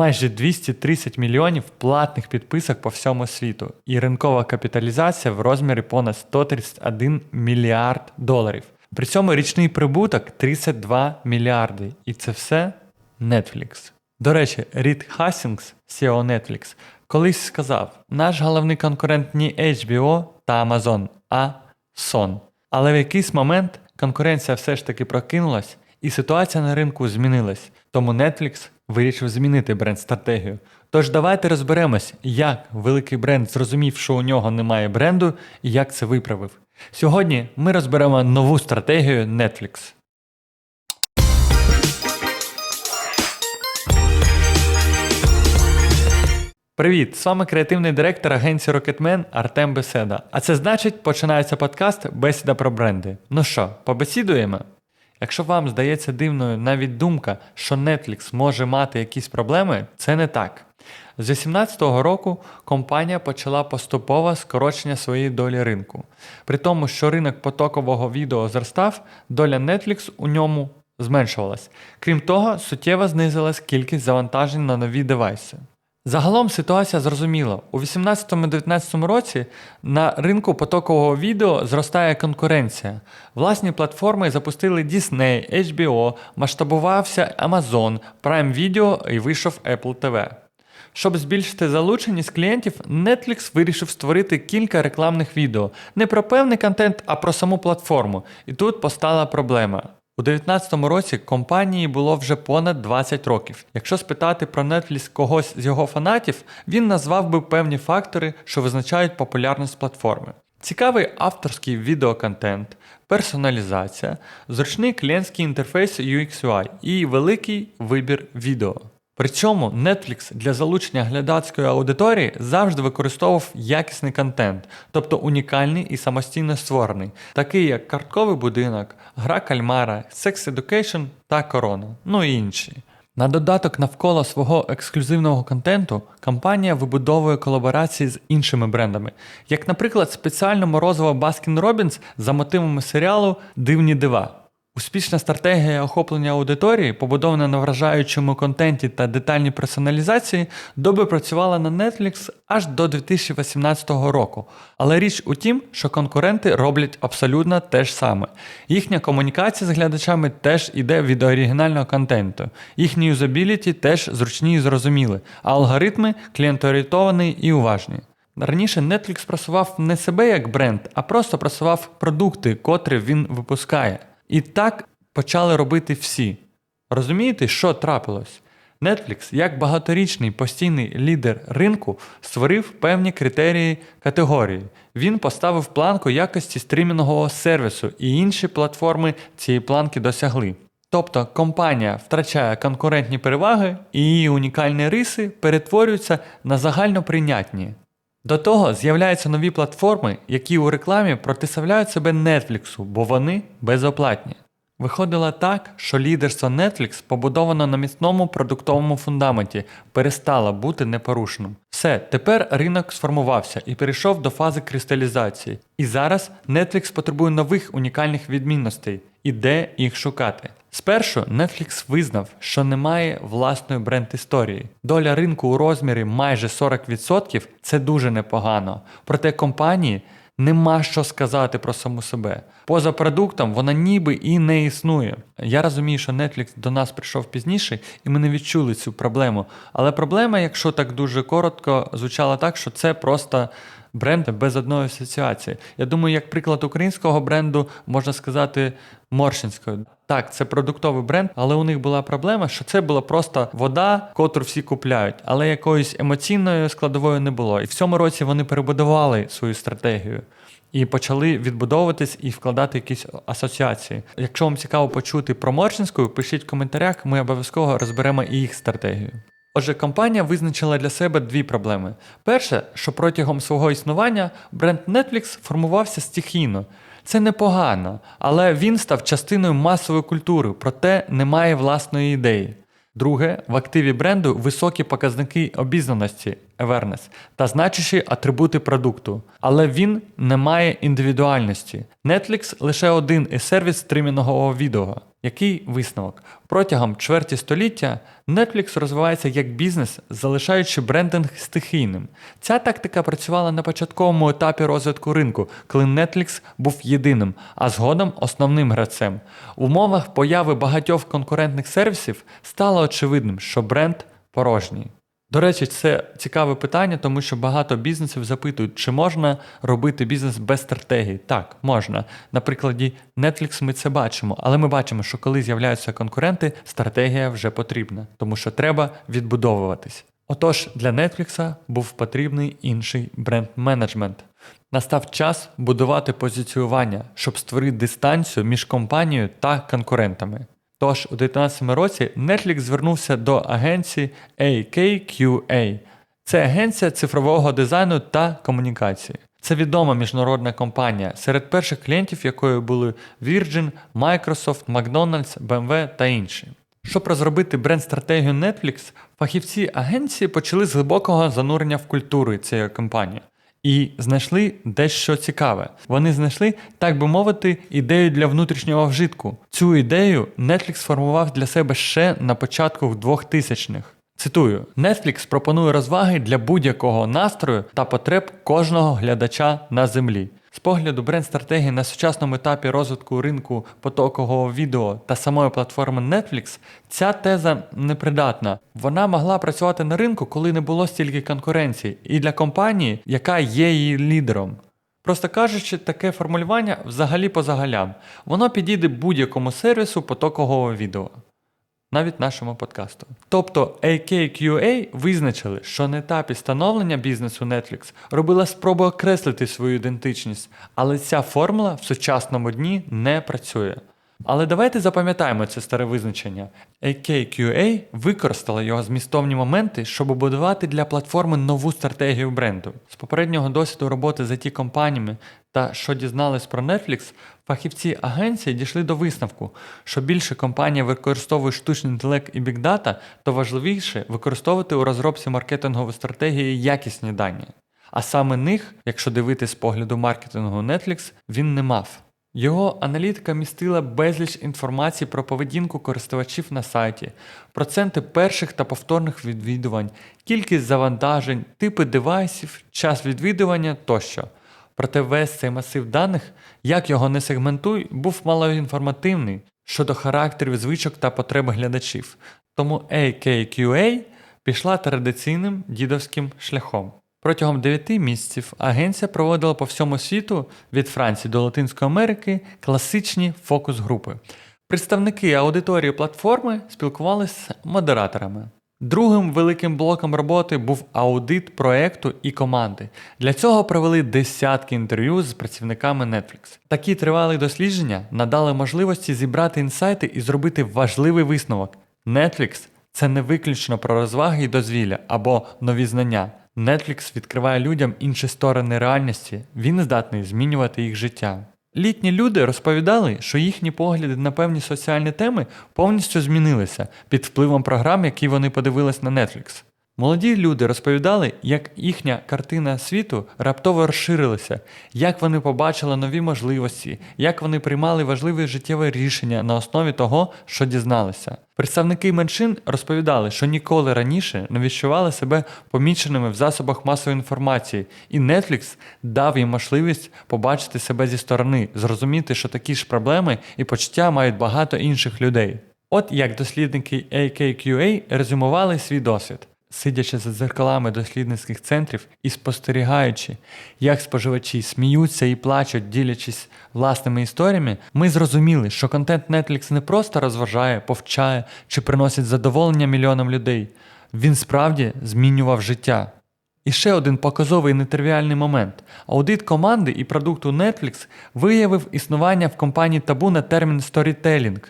майже 230 мільйонів платних підписок по всьому світу і ринкова капіталізація в розмірі понад 131 мільярд доларів. При цьому річний прибуток 32 мільярди. І це все Netflix. До речі, Рід Хастінгс, CEO Netflix, колись сказав: наш головний конкурент не HBO та Amazon, а Сон. Але в якийсь момент конкуренція все ж таки прокинулась, і ситуація на ринку змінилась. Тому Netflix вирішив змінити бренд-стратегію. Тож давайте розберемось, як великий бренд зрозумів, що у нього немає бренду, і як це виправив. Сьогодні ми розберемо нову стратегію Netflix. Привіт! З вами креативний директор агенції Rocketman Артем Беседа. А це значить, починається подкаст Бесіда про бренди. Ну що, побесідуємо? Якщо вам здається дивною навіть думка, що Netflix може мати якісь проблеми, це не так. З 2018 року компанія почала поступове скорочення своєї долі ринку. При тому, що ринок потокового відео зростав, доля Netflix у ньому зменшувалась. Крім того, суттєво знизилась кількість завантажень на нові девайси. Загалом ситуація зрозуміла. У 2018-2019 році на ринку потокового відео зростає конкуренція. Власні платформи запустили Disney, HBO, масштабувався Amazon, Prime Video і вийшов Apple TV. Щоб збільшити залученість клієнтів, Netflix вирішив створити кілька рекламних відео. Не про певний контент, а про саму платформу. І тут постала проблема. У 2019 році компанії було вже понад 20 років. Якщо спитати про Netflix когось з його фанатів, він назвав би певні фактори, що визначають популярність платформи. Цікавий авторський відеоконтент, персоналізація, зручний клієнтський інтерфейс UX UI і великий вибір відео. При цьому Netflix для залучення глядацької аудиторії завжди використовував якісний контент, тобто унікальний і самостійно створений, такий як картковий будинок, гра кальмара, Sex Education та Корона, ну і інші. На додаток навколо свого ексклюзивного контенту компанія вибудовує колаборації з іншими брендами, як, наприклад, спеціально морозова Baskin Robbins за мотивами серіалу Дивні дива. Успішна стратегія охоплення аудиторії, побудована на вражаючому контенті та детальній персоналізації, добре працювала на Netflix аж до 2018 року. Але річ у тім, що конкуренти роблять абсолютно те ж саме. Їхня комунікація з глядачами теж іде від оригінального контенту, їхні юзабіліті теж зручні і зрозуміли, а алгоритми клієнтоорієнтовані і уважні. Раніше Netflix просував не себе як бренд, а просто просував продукти, котрі він випускає. І так почали робити всі. Розумієте, що трапилось? Netflix, як багаторічний постійний лідер ринку, створив певні критерії категорії. Він поставив планку якості стрімінгового сервісу, і інші платформи цієї планки досягли. Тобто компанія втрачає конкурентні переваги, і її унікальні риси перетворюються на загальноприйнятні. До того з'являються нові платформи, які у рекламі протиставляють себе Netflix, бо вони безоплатні. Виходило так, що лідерство Netflix, побудовано на міцному продуктовому фундаменті, перестало бути непорушним. Все, тепер ринок сформувався і перейшов до фази кристалізації. І зараз Netflix потребує нових унікальних відмінностей і де їх шукати. Спершу Netflix визнав, що немає власної бренд-історії. Доля ринку у розмірі майже 40% це дуже непогано. Проте компанії нема що сказати про саму себе. Поза продуктом вона ніби і не існує. Я розумію, що Netflix до нас прийшов пізніше, і ми не відчули цю проблему. Але проблема, якщо так дуже коротко, звучала так, що це просто бренд без одної асоціації. Я думаю, як приклад українського бренду можна сказати Моршинською. Так, це продуктовий бренд, але у них була проблема, що це була просто вода, котру всі купляють, але якоїсь емоційної складової не було. І в цьому році вони перебудували свою стратегію. І почали відбудовуватись і вкладати якісь асоціації. Якщо вам цікаво почути про Моршинську, пишіть в коментарях, ми обов'язково розберемо і їх стратегію. Отже, компанія визначила для себе дві проблеми. Перше, що протягом свого існування бренд Netflix формувався стихійно. Це непогано, але він став частиною масової культури, проте немає власної ідеї. Друге, в активі бренду високі показники обізнаності awareness та значущі атрибути продукту, але він не має індивідуальності. Netflix лише один із сервіс стримінгового відео. Який висновок? Протягом чверті століття Netflix розвивається як бізнес, залишаючи брендинг стихійним. Ця тактика працювала на початковому етапі розвитку ринку, коли Netflix був єдиним, а згодом основним гравцем. В умовах появи багатьох конкурентних сервісів стало очевидним, що бренд порожній. До речі, це цікаве питання, тому що багато бізнесів запитують, чи можна робити бізнес без стратегії. Так, можна. На прикладі Netflix ми це бачимо, але ми бачимо, що коли з'являються конкуренти, стратегія вже потрібна, тому що треба відбудовуватись. Отож, для Netflix був потрібний інший бренд-менеджмент. Настав час будувати позиціювання, щоб створити дистанцію між компанією та конкурентами. Тож у 2019 році Netflix звернувся до агенції AKQA. Це агенція цифрового дизайну та комунікації. Це відома міжнародна компанія, серед перших клієнтів якої були Virgin, Microsoft, McDonald's, BMW та інші. Щоб розробити бренд-стратегію Netflix, фахівці агенції почали з глибокого занурення в культуру цієї компанії. І знайшли дещо цікаве. Вони знайшли, так би мовити, ідею для внутрішнього вжитку. Цю ідею Netflix сформував для себе ще на початку 2000-х. Цитую: Netflix пропонує розваги для будь-якого настрою та потреб кожного глядача на землі. З погляду бренд-стратегії на сучасному етапі розвитку ринку потокового відео та самої платформи Netflix, ця теза непридатна. Вона могла працювати на ринку, коли не було стільки конкуренції, і для компанії, яка є її лідером. Просто кажучи, таке формулювання взагалі по загалям. Воно підійде будь-якому сервісу потокового відео навіть нашому подкасту. Тобто AKQA визначили, що на етапі становлення бізнесу Netflix робила спробу окреслити свою ідентичність, але ця формула в сучасному дні не працює. Але давайте запам'ятаємо це старе визначення. AKQA використала його змістовні моменти, щоб будувати для платформи нову стратегію бренду. З попереднього досвіду роботи з it компаніями та що дізнались про Netflix, фахівці агенції дійшли до висновку, що більше компанія використовує штучний інтелект і бікдата, то важливіше використовувати у розробці маркетингової стратегії якісні дані. А саме них, якщо дивитись з погляду маркетингу Netflix, він не мав. Його аналітика містила безліч інформації про поведінку користувачів на сайті, проценти перших та повторних відвідувань, кількість завантажень, типи девайсів, час відвідування тощо. Проте весь цей масив даних, як його не сегментуй, був малоінформативний щодо характерів, звичок та потреб глядачів. Тому AKQA пішла традиційним дідовським шляхом. Протягом 9 місяців агенція проводила по всьому світу від Франції до Латинської Америки класичні фокус-групи. Представники аудиторії платформи спілкувалися з модераторами. Другим великим блоком роботи був аудит проекту і команди. Для цього провели десятки інтерв'ю з працівниками Netflix. Такі тривалі дослідження надали можливості зібрати інсайти і зробити важливий висновок. Netflix – це не виключно про розваги і дозвілля або нові знання. Netflix відкриває людям інші сторони реальності, він здатний змінювати їх життя. Літні люди розповідали, що їхні погляди на певні соціальні теми повністю змінилися під впливом програм, які вони подивились на Netflix. Молоді люди розповідали, як їхня картина світу раптово розширилася, як вони побачили нові можливості, як вони приймали важливі життєві рішення на основі того, що дізналися. Представники меншин розповідали, що ніколи раніше не відчували себе поміченими в засобах масової інформації, і Netflix дав їм можливість побачити себе зі сторони, зрозуміти, що такі ж проблеми і почуття мають багато інших людей. От як дослідники AKQA резюмували свій досвід. Сидячи за дзеркалами дослідницьких центрів і спостерігаючи, як споживачі сміються і плачуть, ділячись власними історіями, ми зрозуміли, що контент Netflix не просто розважає, повчає чи приносить задоволення мільйонам людей. Він справді змінював життя. І ще один показовий нетривіальний момент. Аудит команди і продукту Netflix виявив існування в компанії табу на термін сторітелінг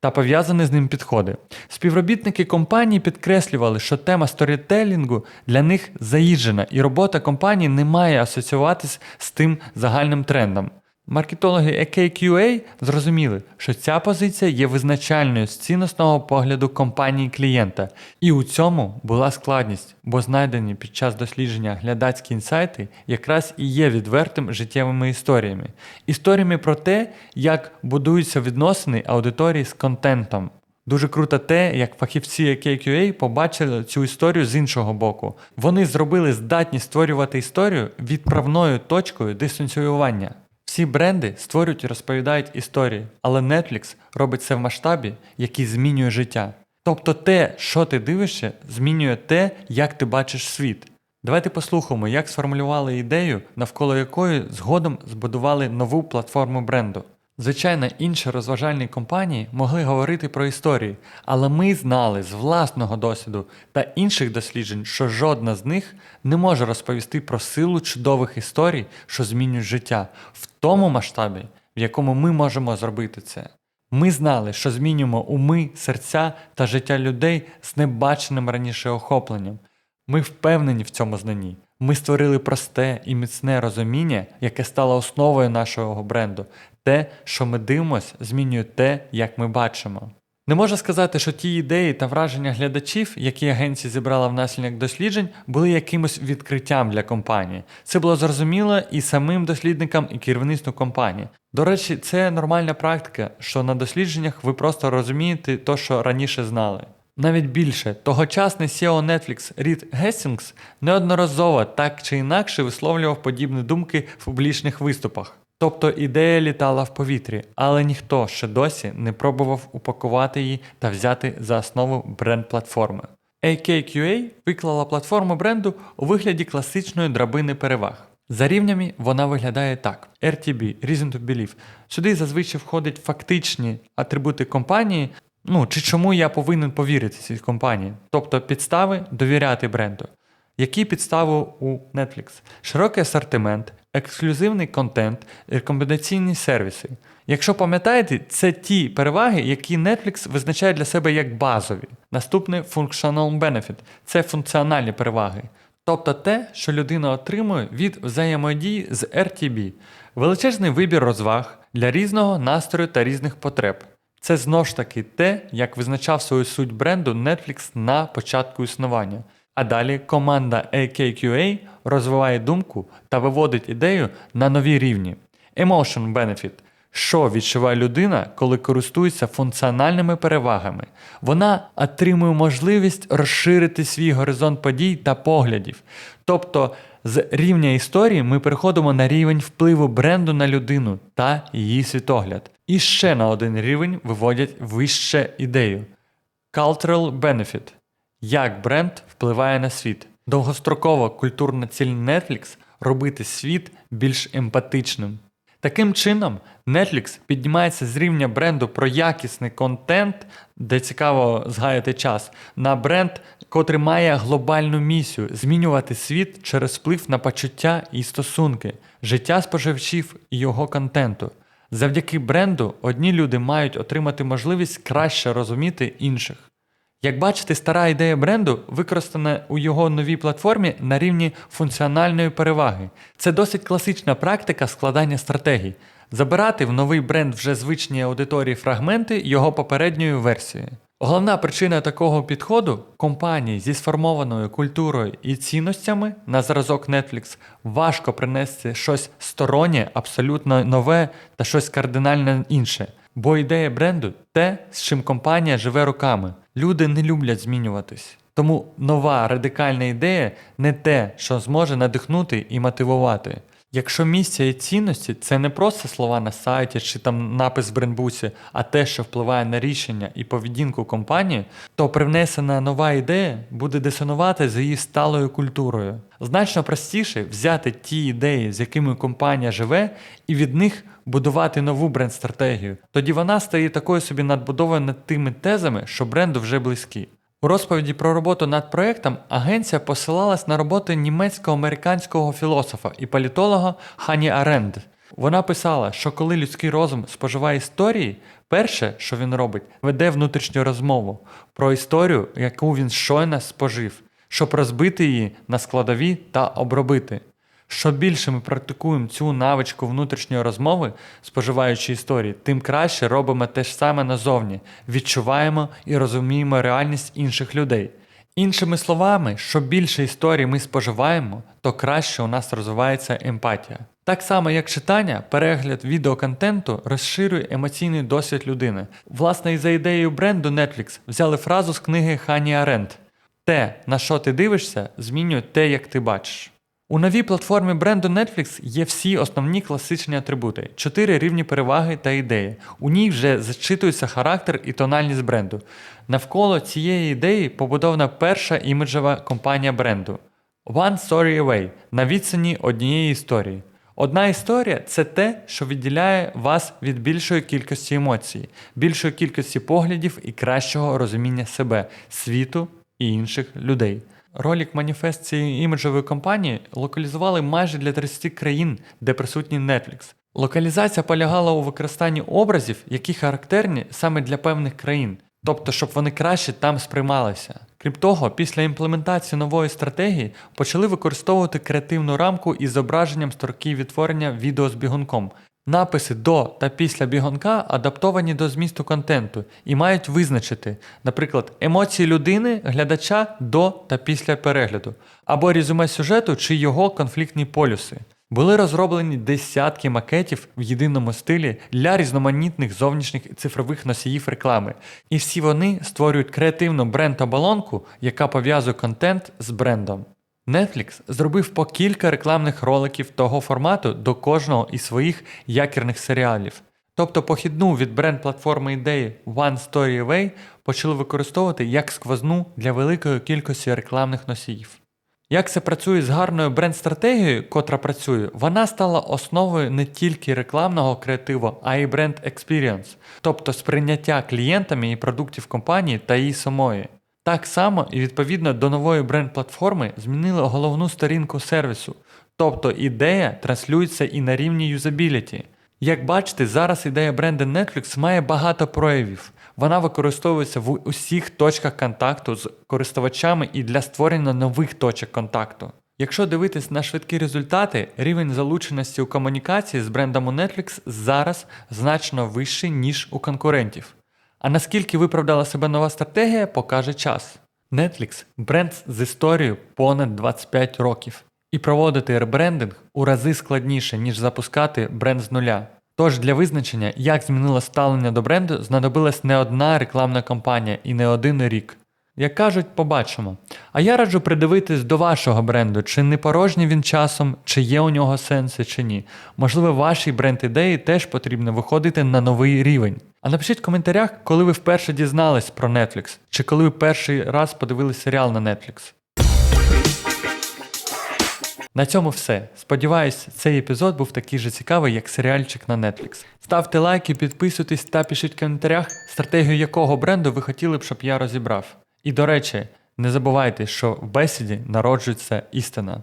та пов'язані з ним підходи. Співробітники компанії підкреслювали, що тема сторітелінгу для них заїжджена, і робота компанії не має асоціюватись з тим загальним трендом. Маркетологи AKQA зрозуміли, що ця позиція є визначальною з цінностного погляду компанії клієнта, і у цьому була складність, бо знайдені під час дослідження глядацькі інсайти якраз і є відвертим життєвими історіями, історіями про те, як будуються відносини аудиторії з контентом. Дуже круто те, як фахівці AKQA побачили цю історію з іншого боку. Вони зробили здатність створювати історію відправною точкою дистанціювання. Всі бренди створюють і розповідають історії, але Netflix робить це в масштабі, який змінює життя. Тобто те, що ти дивишся, змінює те, як ти бачиш світ. Давайте послухаємо, як сформулювали ідею, навколо якої згодом збудували нову платформу бренду. Звичайно, інші розважальні компанії могли говорити про історії, але ми знали з власного досвіду та інших досліджень, що жодна з них не може розповісти про силу чудових історій, що змінюють життя, в тому масштабі, в якому ми можемо зробити це. Ми знали, що змінюємо уми, серця та життя людей з небаченим раніше охопленням. Ми впевнені в цьому знанні. Ми створили просте і міцне розуміння, яке стало основою нашого бренду. Те, що ми дивимося, змінює те, як ми бачимо. Не можу сказати, що ті ідеї та враження глядачів, які агенція зібрала внаслідок досліджень, були якимось відкриттям для компанії. Це було зрозуміло і самим дослідникам, і керівництву компанії. До речі, це нормальна практика, що на дослідженнях ви просто розумієте те, що раніше знали. Навіть більше, тогочасний CEO Netflix Рід Гестінгс неодноразово так чи інакше висловлював подібні думки в публічних виступах. Тобто ідея літала в повітрі, але ніхто ще досі не пробував упакувати її та взяти за основу бренд-платформи. AKQA виклала платформу бренду у вигляді класичної драбини переваг. За рівнями вона виглядає так: RTB, Reason to Believe. Сюди зазвичай входять фактичні атрибути компанії, ну чи чому я повинен повірити цій компанії, тобто підстави довіряти бренду. Які підстави у Netflix? Широкий асортимент, ексклюзивний контент, рекомендаційні сервіси. Якщо пам'ятаєте, це ті переваги, які Netflix визначає для себе як базові. Наступний Functional Benefit це функціональні переваги. Тобто те, що людина отримує від взаємодії з RTB, величезний вибір розваг для різного настрою та різних потреб. Це знову ж таки те, як визначав свою суть бренду Netflix на початку існування. А далі команда AKQA розвиває думку та виводить ідею на нові рівні. Emotion Benefit. Що відчуває людина, коли користується функціональними перевагами? Вона отримує можливість розширити свій горизонт подій та поглядів. Тобто з рівня історії ми переходимо на рівень впливу бренду на людину та її світогляд. І ще на один рівень виводять вище ідею. Cultural Benefit. Як бренд впливає на світ? Довгострокова культурна ціль Netflix робити світ більш емпатичним. Таким чином, Netflix піднімається з рівня бренду про якісний контент, де цікаво згаяти час, на бренд, котрий має глобальну місію змінювати світ через вплив на почуття і стосунки, життя споживачів і його контенту. Завдяки бренду одні люди мають отримати можливість краще розуміти інших. Як бачите, стара ідея бренду використана у його новій платформі на рівні функціональної переваги. Це досить класична практика складання стратегій. Забирати в новий бренд вже звичні аудиторії фрагменти його попередньої версії. Головна причина такого підходу компанії зі сформованою культурою і цінностями на зразок Netflix важко принести щось стороннє, абсолютно нове та щось кардинально інше. Бо ідея бренду те, з чим компанія живе руками. Люди не люблять змінюватись. Тому нова радикальна ідея не те, що зможе надихнути і мотивувати. Якщо місця і цінності це не просто слова на сайті чи там напис в брендбусі, а те, що впливає на рішення і поведінку компанії, то привнесена нова ідея буде дисонувати з її сталою культурою. Значно простіше взяти ті ідеї, з якими компанія живе, і від них будувати нову бренд-стратегію. Тоді вона стає такою собі надбудовою над тими тезами, що бренду вже близькі. У розповіді про роботу над проектом агенція посилалась на роботи німецько-американського філософа і політолога Хані Аренд. Вона писала, що коли людський розум споживає історії, перше, що він робить, веде внутрішню розмову про історію, яку він щойно спожив, щоб розбити її на складові та обробити. Що більше ми практикуємо цю навичку внутрішньої розмови, споживаючи історії, тим краще робимо те ж саме назовні, відчуваємо і розуміємо реальність інших людей. Іншими словами, що більше історій ми споживаємо, то краще у нас розвивається емпатія. Так само, як читання, перегляд відеоконтенту розширює емоційний досвід людини. Власне, і за ідеєю бренду Netflix взяли фразу з книги Хані Аренд: Те, на що ти дивишся, змінює те, як ти бачиш. У новій платформі бренду Netflix є всі основні класичні атрибути, чотири рівні переваги та ідеї. У ній вже зачитується характер і тональність бренду. Навколо цієї ідеї побудована перша іміджева компанія бренду One Story Away на відстані однієї історії. Одна історія це те, що відділяє вас від більшої кількості емоцій, більшої кількості поглядів і кращого розуміння себе, світу і інших людей. Ролік маніфест цієї іміджової компанії локалізували майже для 30 країн, де присутній Netflix. Локалізація полягала у використанні образів, які характерні саме для певних країн, тобто, щоб вони краще там сприймалися. Крім того, після імплементації нової стратегії почали використовувати креативну рамку із зображенням строки відтворення відео з бігунком. Написи до та після бігунка адаптовані до змісту контенту і мають визначити, наприклад, емоції людини, глядача до та після перегляду, або резюме сюжету чи його конфліктні полюси. Були розроблені десятки макетів в єдиному стилі для різноманітних зовнішніх цифрових носіїв реклами, і всі вони створюють креативну бренд-оболонку, яка пов'язує контент з брендом. Netflix зробив по кілька рекламних роликів того формату до кожного із своїх якірних серіалів. Тобто похідну від бренд-платформи ідеї One Story Away почали використовувати як сквозну для великої кількості рекламних носіїв. Як це працює з гарною бренд-стратегією, котра працює, вона стала основою не тільки рекламного креативу, а й бренд experience, тобто сприйняття клієнтами і продуктів компанії та її самої. Так само і відповідно до нової бренд-платформи змінили головну сторінку сервісу, тобто ідея транслюється і на рівні юзабіліті. Як бачите, зараз ідея бренду Netflix має багато проявів. Вона використовується в усіх точках контакту з користувачами і для створення нових точок контакту. Якщо дивитись на швидкі результати, рівень залученості у комунікації з брендом у Netflix зараз значно вищий, ніж у конкурентів. А наскільки виправдала себе нова стратегія, покаже час. Netflix бренд з історією понад 25 років. І проводити ребрендинг у рази складніше, ніж запускати бренд з нуля. Тож для визначення, як змінило ставлення до бренду, знадобилась не одна рекламна кампанія і не один рік. Як кажуть, побачимо. А я раджу придивитись до вашого бренду, чи не порожній він часом, чи є у нього сенси, чи ні. Можливо, вашій бренд-ідеї теж потрібно виходити на новий рівень. А напишіть в коментарях, коли ви вперше дізнались про Netflix, чи коли ви перший раз подивились серіал на Netflix. На цьому все. Сподіваюсь, цей епізод був такий же цікавий, як серіальчик на Netflix. Ставте лайки, підписуйтесь та пишіть в коментарях, стратегію якого бренду ви хотіли б, щоб я розібрав. І до речі, не забувайте, що в бесіді народжується істина.